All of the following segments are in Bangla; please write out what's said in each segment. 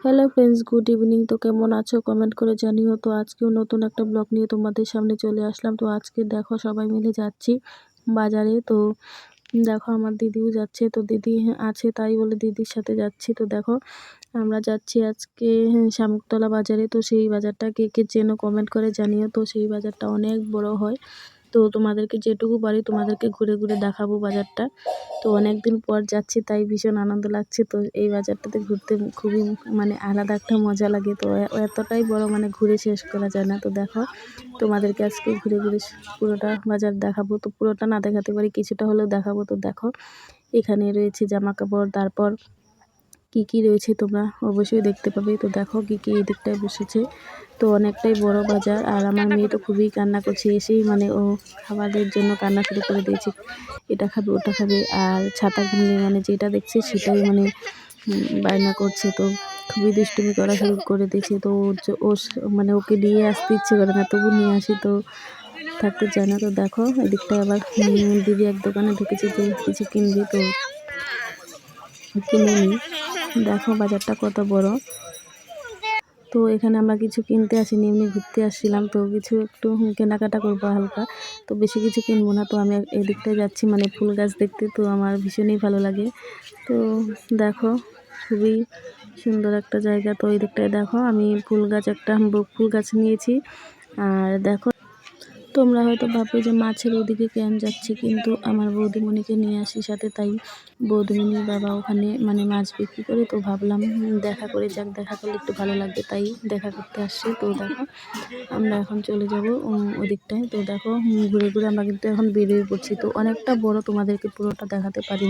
হ্যালো ফ্রেন্ডস গুড ইভিনিং তো কেমন আছো? কমেন্ট করে জানিও। তো আজকেও নতুন একটা ব্লগ নিয়ে তোমাদের সামনে চলে আসলাম। তো আজকে দেখো সবাই মিলে যাচ্ছি বাজারে। তো দেখো আমার দিদিও যাচ্ছে। তো দিদি আছে তাই বলে দিদির সাথে যাচ্ছি। তো দেখো আমরা যাচ্ছি আজকে শামুকতলা বাজারে। তো সেই বাজারটা কে কে চেনো কমেন্ট করে জানিও। তো সেই বাজারটা অনেক বড় হয়। তো তোমাদেরকে যেটুকু পারি তোমাদেরকে ঘুরে ঘুরে দেখাবো বাজারটা। তো অনেক দিন পর যাচ্ছি, তাই ভীষণ আনন্দ লাগছে। তো এই বাজারটাতে ঘুরতে খুবই মানে আলাদা একটা মজা লাগে। তো এতটাই বড় মানে ঘুরে শেষ করা যায় না। তো দেখো, তোমাদেরকে আজকে ঘুরে ঘুরে পুরোটা বাজার দেখাবো। তো পুরোটা না দেখাতে পারি, কিছুটা হলেও দেখাবো। তো দেখো, এখানে রয়েছে জামা কাপড় তারপর কি কি রয়েছে তোমরা অবশ্যই দেখতে পাবে। তো দেখো কি কি এই দিকটায় বসেছে। তো অনেকটাই বড় বাজার। আর আমার মেয়ে তো খুবই কান্না করছে, এসেই মানে ও খাবারের জন্য কান্না শুরু করে দিয়েছে। এটা খাবে, ওটা খাবে। আর ছাতা কিনলে মানে যেটা দেখছে সেটাই মানে বায়না করছে। তো খুবই দুষ্টুমি করা শুরু করে দিয়েছে। তো ও মানে ওকে নিয়ে আসতে ইচ্ছে করে না, তবু নিয়ে আসি তো থাকতে চায় না। তো দেখো এদিকটায় আবার দিদি এক দোকানে ঢুকেছে যে কিছু কিনবি, তো কিনে নিই দেখো বাজারটা কত বড়। তো এখানে আমরা কিছু কিনতে আসিনি, এমনি ঘুরতে আসছিলাম। তো কিছু একটু কেনাকাটা করব হালকা। তো বেশি কিছু কিনবো না, তো আমি এদিকটায় যাচ্ছি মানে ফুল গাছ দেখতে। তো আমার ভীষণই ভালো লাগে। তো দেখো, খুবই সুন্দর একটা জায়গা। তো এই দিকটায় দেখো, আমি ফুল গাছ একটা, ফুল গাছ নিয়েছি। আর দেখো তোমরা হয়তো ভাবো যে মাছের ওদিকে কেন যাচ্ছি, কিন্তু আমার বৌদিমণিকে নিয়ে আসি সাথে, তাই বৌদিমণির বাবা ওখানে মানে মাছ বিক্রি করে, তো ভাবলাম দেখা করে যাক, দেখা করলে একটু ভালো লাগবে, তাই দেখা করতে আসছে। তো দেখো, আমরা এখন চলে যাব ওদিকটায়। তো দেখো ঘুরে ঘুরে আমরা কিন্তু এখন বেরিয়ে পড়ছি। তো অনেকটা বড় তোমাদেরকে পুরোটা দেখাতে পারি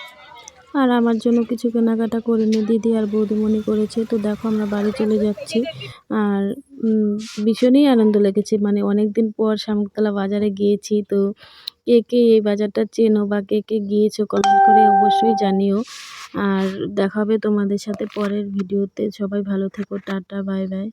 আর আমার জন্য কিছু কেনাকাটা করে দিদি আর বৌদিমণি করেছে। তো দেখো আমরা বাড়ি চলে যাচ্ছি। আর ভীষণই আনন্দ লেগেছে। মানে অনেক দিন পর শামুকতলা বাজারে গিয়েছি। তো কে কে এই বাজারটা চেনো বা কে কে গিয়েছো কমেন্ট করে অবশ্যই জানিও। আর দেখাবে তোমাদের সাথে পরের ভিডিওতে। সবাই ভালো থেকো। Tata, bye bye.